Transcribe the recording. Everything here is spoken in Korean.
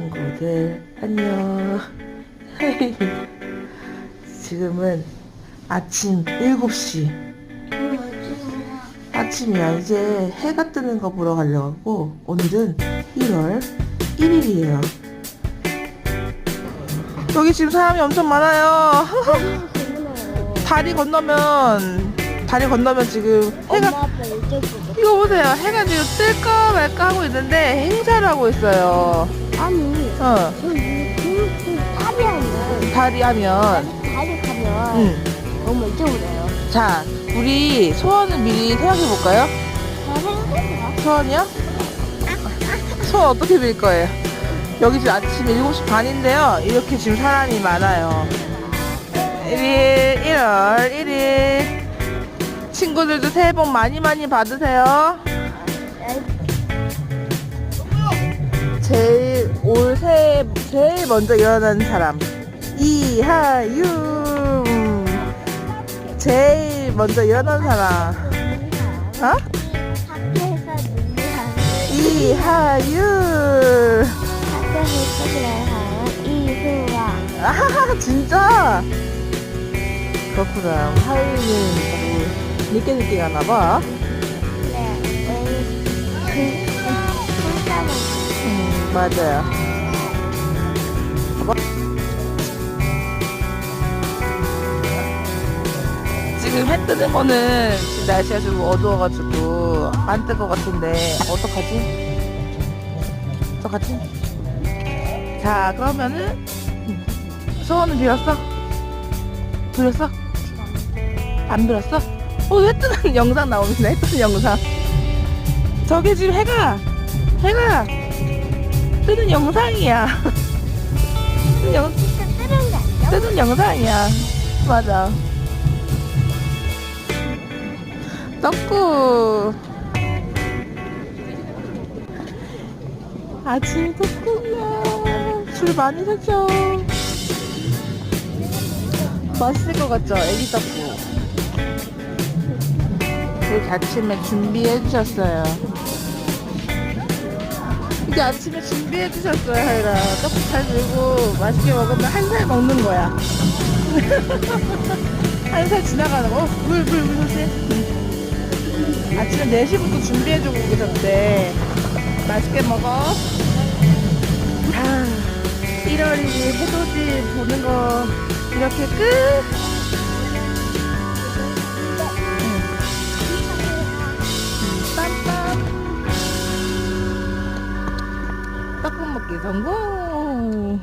친구들 안녕. 지금은 아침 7시. 아침이야. 이제 해가 뜨는 거 보러 가려고 오늘은 1월 1일이에요. 여기 지금 사람이 엄청 많아요. 다리 건너면 다리 건너면 지금 해가 이거 보세요 해가 지금 뜰까 말까 하고 있는데 행사를 하고 있어요 아니 어 저기 그 다리 하면 다리 하면 다리 가면 응. 너무 오래요 자, 우리 소원을 미리 생각해 볼까요? 생각해요 소원이요? 소원 어떻게 빌 거예요? 여기 지금 아침 7시 반인데요. 이렇게 지금 사람이 많아요. 1일, 1월 1일. 친구들도 새해 복 많이 많이 받으세요. 제일 올 새해 제일 먼저 일어나는 사람. 이하윤. 제일 먼저 일어나는 사람. 어? 이하윤. 아 진짜? 그렇구나. 너무 늦게 늦게 가나 봐 네 그, 손가락 음 맞아요 봐봐. 지금 해 뜨는 거는 지금 날씨가 좀 어두워가지고 안 뜰 것 같은데 어떡하지? 어떡하지? 자 그러면은 소원은 빌었어? 빌었어? 안 빌었어? 어, 해 뜨는 영상 나오는데? 해 뜨는 영상. 저게 지금 해가 해가 뜨는 영상이야. 뜨는, 영, 뜨는 영상이야. 맞아. 떡국 아침 떡국이야. 줄 많이 샀죠? 맛있을 것 같죠? 애기 떡국 이렇게 아침에 준비해 주셨어요 이게 아침에 준비해 주셨어요 하이라 떡국 잘 들고 맛있게 먹으면 한 살 먹는 거야 한 살 지나가는 거. 어, 물, 물, 물 조심. 아침에 4시부터 준비해 주고 계셨대. 맛있게 먹어. 아, 1월 1일 해돋이 보는 거 이렇게 끝. 떡국 먹기 성공.